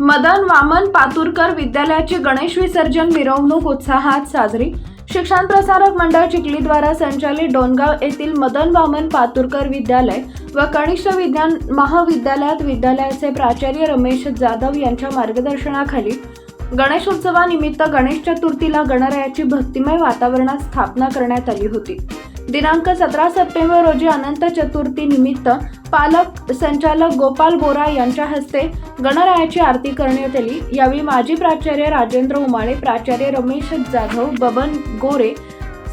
मदन वामन पातुरकर विद्यालयाची गणेश विसर्जन मिरवणूक उत्साहात साजरी. शिक्षण प्रसारक मंडळ चिखलीद्वारा संचालित डोनगाव येथील मदन वामन पातुरकर विद्यालय व कनिष्ठ विज्ञान महाविद्यालयात विद्यालयाचे प्राचार्य रमेश जाधव यांच्या मार्गदर्शनाखाली गणेशोत्सवानिमित्त गणेश चतुर्थीला गणरायाची भक्तिमय वातावरणात स्थापना करण्यात आली होती. दिनांक सतरा सप्टेंबर रोजी अनंत चतुर्थी निमित्त पालक संचालक गोपाल बोरा यांच्या हस्ते गणरायाची आरती करण्यात आली. यावेळी माजी प्राचार्य राजेंद्र उमाळे प्राचार्य रमेश जाधव बबन गोरे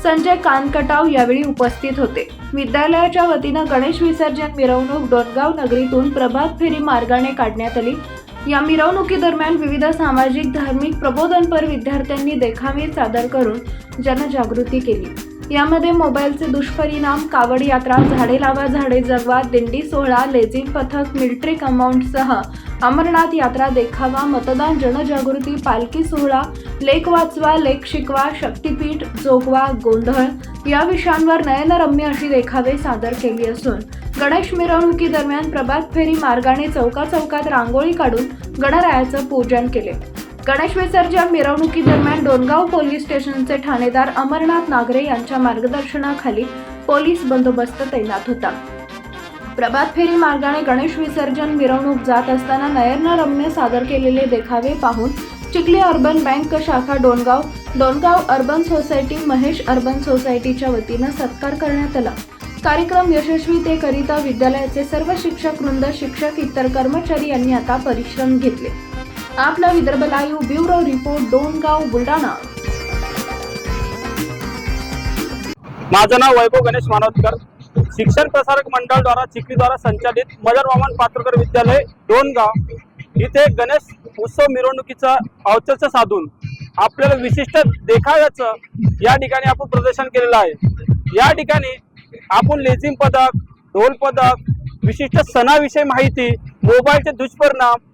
संजय कानकटाव यावेळी उपस्थित होते. विद्यालयाच्या वतीनं गणेश विसर्जन मिरवणूक डोनगाव नगरीतून प्रभात फेरी मार्गाने काढण्यात आली. या मिरवणुकीदरम्यान विविध सामाजिक धार्मिक प्रबोधनपर विद्यार्थ्यांनी देखावे सादर करून जनजागृती केली. यामध्ये मोबाईलचे दुष्परिणाम कावड यात्रा झाडे लावा झाडे जगवा दिंडी सोहळा लेझिम पथक मिलिटरी कंपाऊंडसह अमरनाथ यात्रा देखावा मतदान जनजागृती पालखी सोहळा लेख वाचवा लेख शिकवा शक्तीपीठ जोगवा गोंधळ या विषयांवर नयनरम्य अशी देखावे सादर केली असून गणेश मिरवणुकीदरम्यान प्रभात फेरी मार्गाने चौका चौकात रांगोळी काढून गणरायाचं पूजन केले. गणेश विसर्जन मिरवणुकीदरम्यान डोनगाव पोलीस स्टेशनचे ठाणेदार अमरनाथ नागरे यांच्या मार्गदर्शनाखाली पोलीस बंदोबस्त तैनात होता. प्रभात फेरी मार्गाने गणेश विसर्जन मिरवणूक जात असताना नयनरम्य सादर केलेले देखावे पाहून चिखली अर्बन बँक शाखा Dongaon Dongaon urban society Mahesh urban सोसायटीच्या वतीनं सत्कार करण्यात आला. कार्यक्रम यशस्वीतेकरिता विद्यालयाचे सर्व शिक्षक वृंद शिक्षक इतर कर्मचारी यांनी आता परिश्रम घेतले. आपला Vidarbha live bureau report Dongaon Buldhana. माझं नाव वैभव गणेश मानवतकर. शिक्षण प्रसारक मंडळ द्वारा चिखलीद्वारा संचालित मदर वामन पात्रकर विद्यालय डोनगाव इथे गणेश उत्सव मिरवणुकीचं औचित्य साधून आपल्याला विशिष्ट देखाव्याचं या ठिकाणी आपण प्रदर्शन केलेलं आहे. या ठिकाणी आपण लेझिम पदक ढोल पदक विशिष्ट सणाविषयी माहिती मोबाईलचे दुष्परिणाम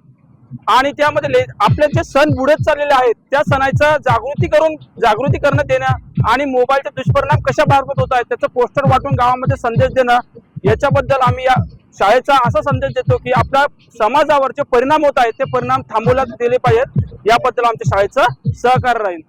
आणि त्यामध्ये आपले जे सण बुडत चाललेले आहेत त्या सणाचा जागृती करून जागृती करणं देणं आणि मोबाईलचे दुष्परिणाम कशा मार्फत होत आहेत त्याचं पोस्टर वाटून गावामध्ये संदेश देणं याच्याबद्दल आम्ही या शाळेचा असा संदेश देतो की आपल्या समाजावर जे परिणाम होत आहेत ते परिणाम थांबवला दिले पाहिजेत याबद्दल आमच्या शाळेचं सहकार्य राहील.